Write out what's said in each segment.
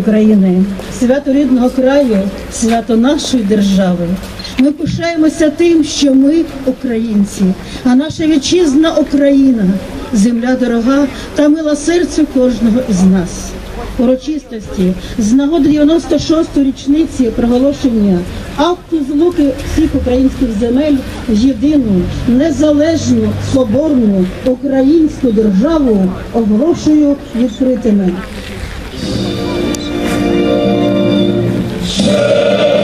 України, свято рідного краю, свято нашої держави. Ми пишаємося тим, що ми українці, а наша вітчизна Україна, земля дорога та мила серцю кожного із нас. Урочистості з нагоди 96-ї річниці проголошення акту злуки всіх українських земель в єдину незалежну соборну українську державу оголошую відкритими. Україно,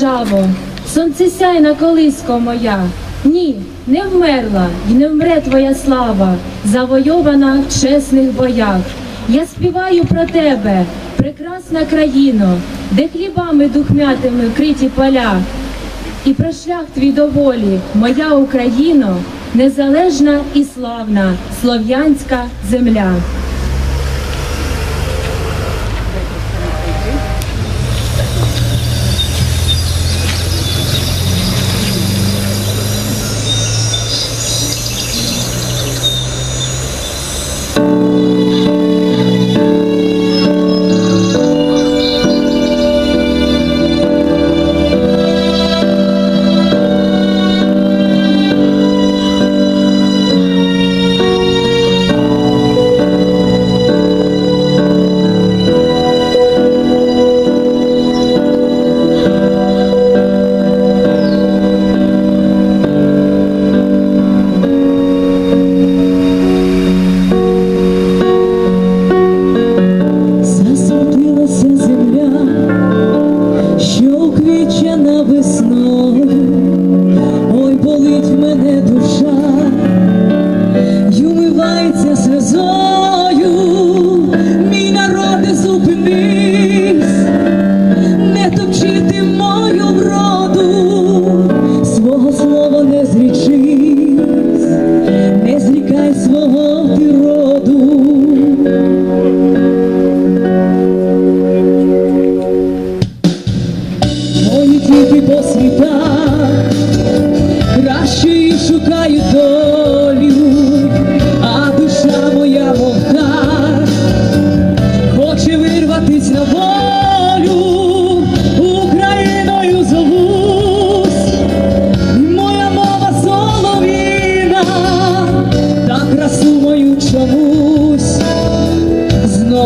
державо, сонцесяйна колиско моя. Ні, не вмерла і не вмре твоя слава, завойована в чесних боях. Я співаю про тебе, прекрасна країно, де хлібами духмятими вкриті поля. І про шлях твій доволі, моя Україно, незалежна і славна слов'янська земля.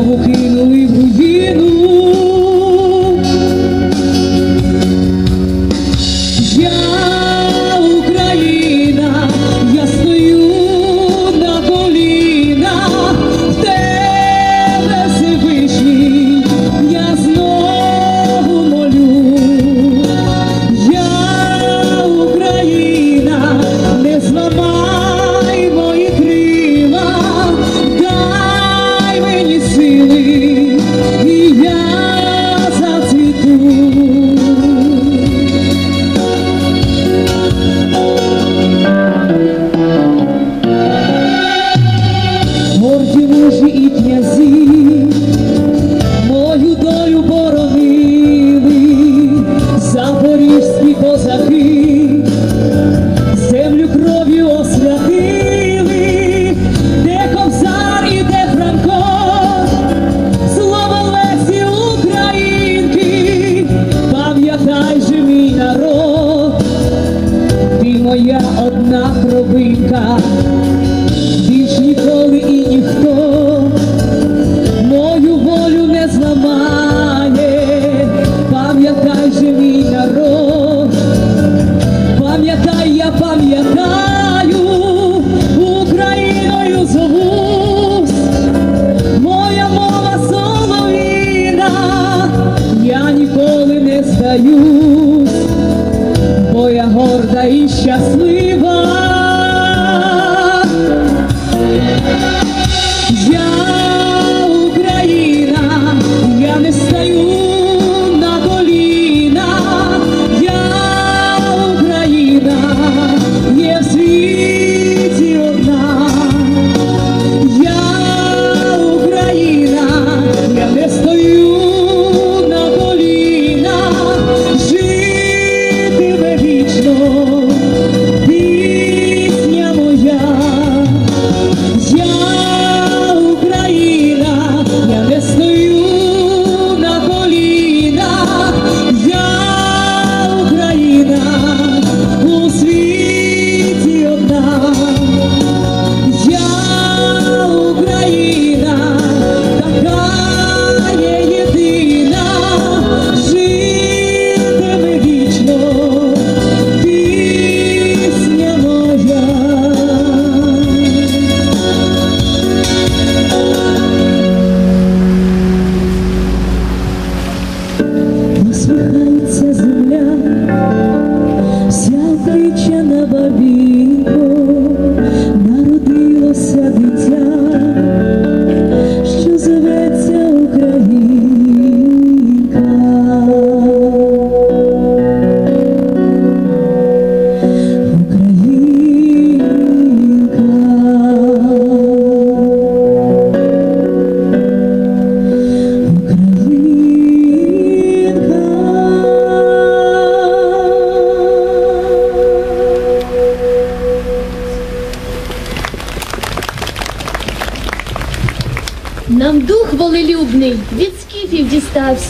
algo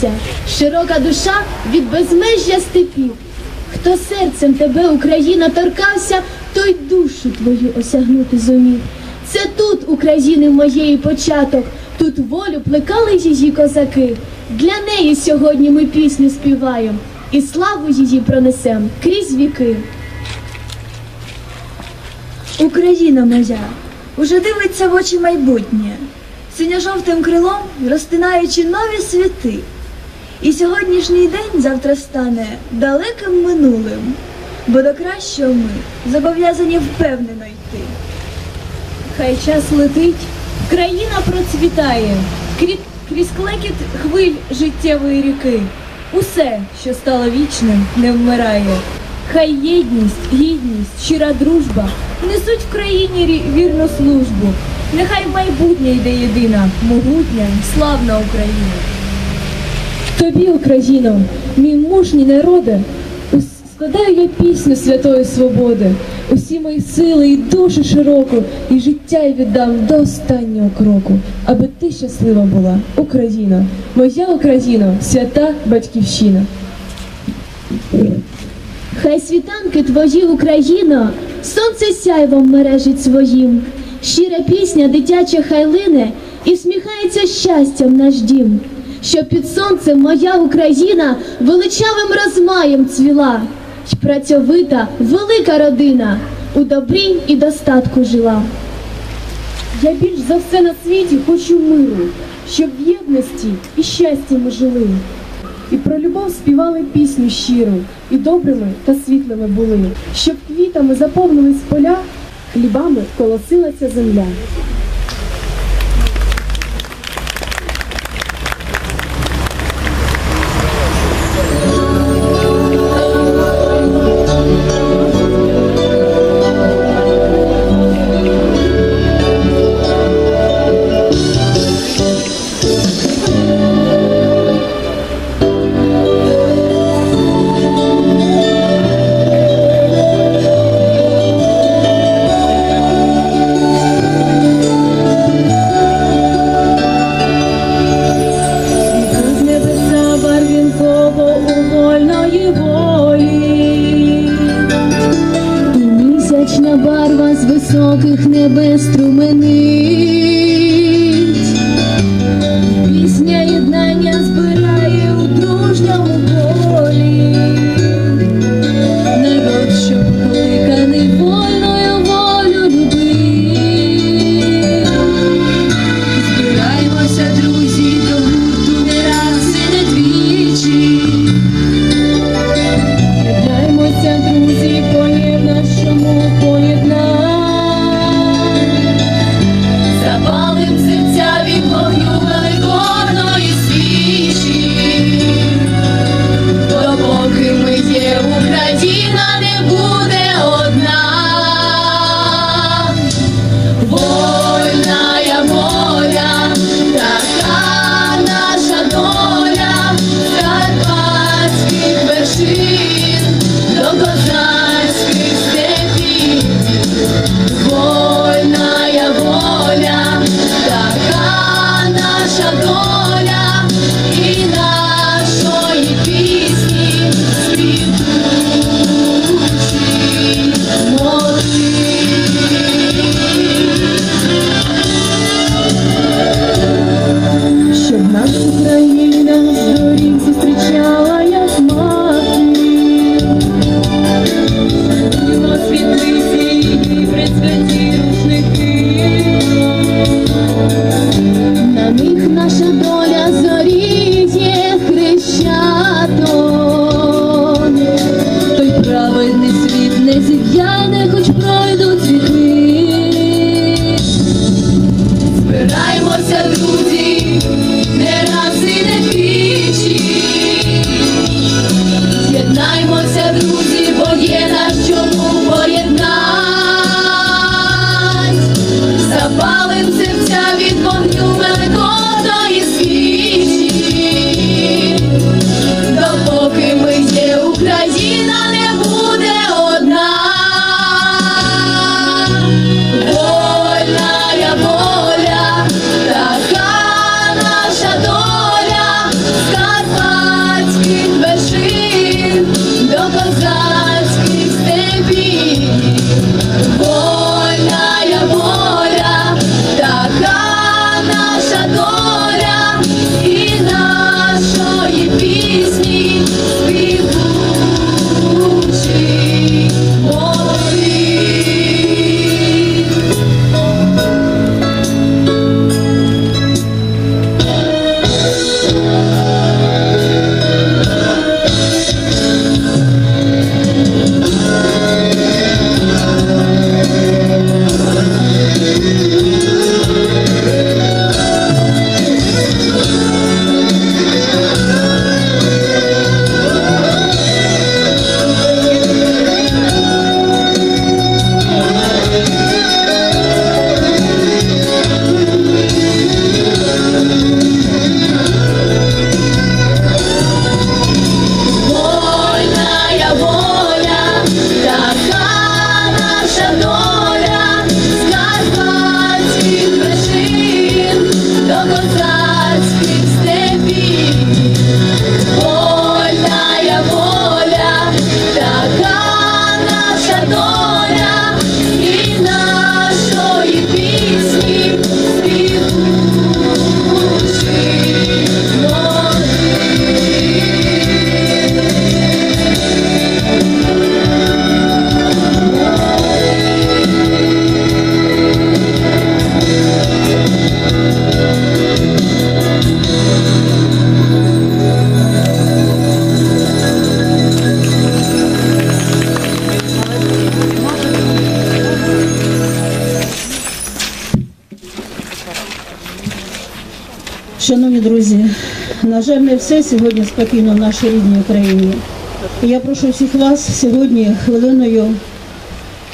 дістався, широка душа від безмежжя степів. Хто серцем тебе, Україна, торкався, той душу твою осягнути зумів. Це тут України моєї початок, тут волю плекали її козаки. Для неї сьогодні ми пісню співаємо і славу її пронесем крізь віки. Україна моя уже дивиться в очі майбутнє, синьо-жовтим крилом розтинаючи нові світи. І сьогоднішній день завтра стане далеким минулим, бо до кращого ми зобов'язані впевнено йти. Хай час летить, країна процвітає, крі- крізь клекіт хвиль життєвої ріки. Усе, що стало вічним, не вмирає. Хай єдність, гідність, щира дружба несуть в країні вірну службу. Нехай майбутнє йде єдина, могутня, славна Україна. Тобі, Україно, мій мужній народе, складаю я пісню святої свободи. Усі мої сили і душу широку, і життя я віддам до останнього кроку, аби ти щаслива була, Україна, моя Україна, свята батьківщина. Хай світанки твої, Україно, сонце сяйвом мережить своїм. Щира пісня дитяча хай лине і всміхається щастям наш дім. Щоб під сонцем моя Україна величавим розмаєм цвіла, й працьовита, велика родина у добрі і достатку жила. Я більш за все на світі хочу миру, щоб в єдності і щасті ми жили. І про любов співали пісню щиру, і добрими та світлими були, щоб квітами заповнились поля, хлібами колосилася земля. На жаль, не все сьогодні спокійно в нашій рідній Україні. Я прошу всіх вас сьогодні хвилиною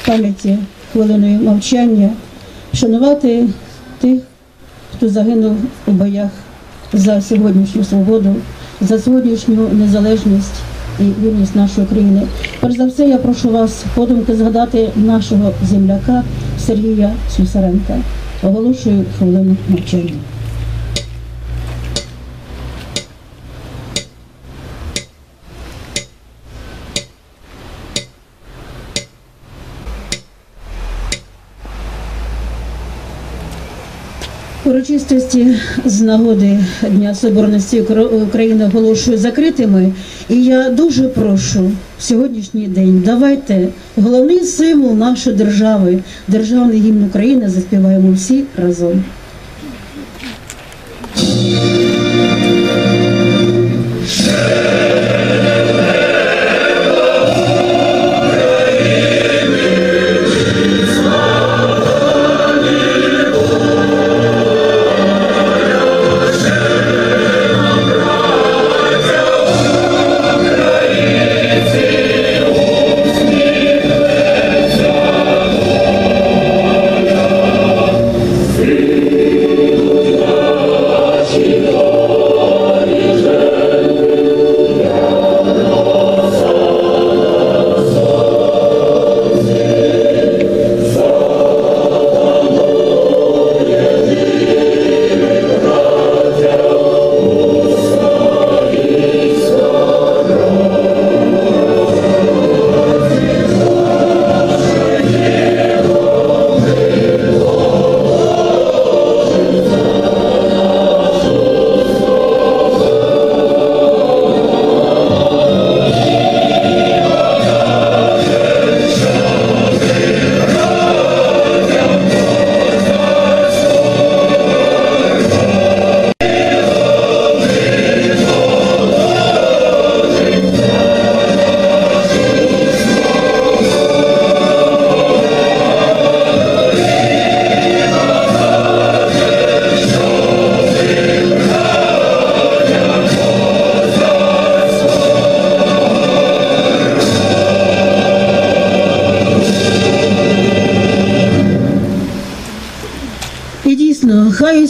пам'яті, хвилиною мовчання вшанувати тих, хто загинув у боях за сьогоднішню свободу, за сьогоднішню незалежність і вільність нашої країни. Перш за все, я прошу вас подумки згадати нашого земляка Сергія Слюсаренка. Оголошую хвилину мовчання. Урочистості з нагоди Дня Соборності Укр- України оголошую закритими. І я дуже прошу сьогоднішній день давайте головний символ нашої держави, державний гімн України заспіваємо всі разом.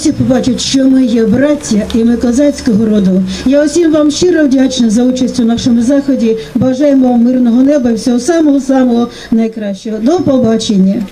Усі побачать, що ми є браття і ми козацького роду. Я усім вам щиро вдячна за участь у нашому заході. Бажаємо вам мирного неба і всього самого самого найкращого. До побачення.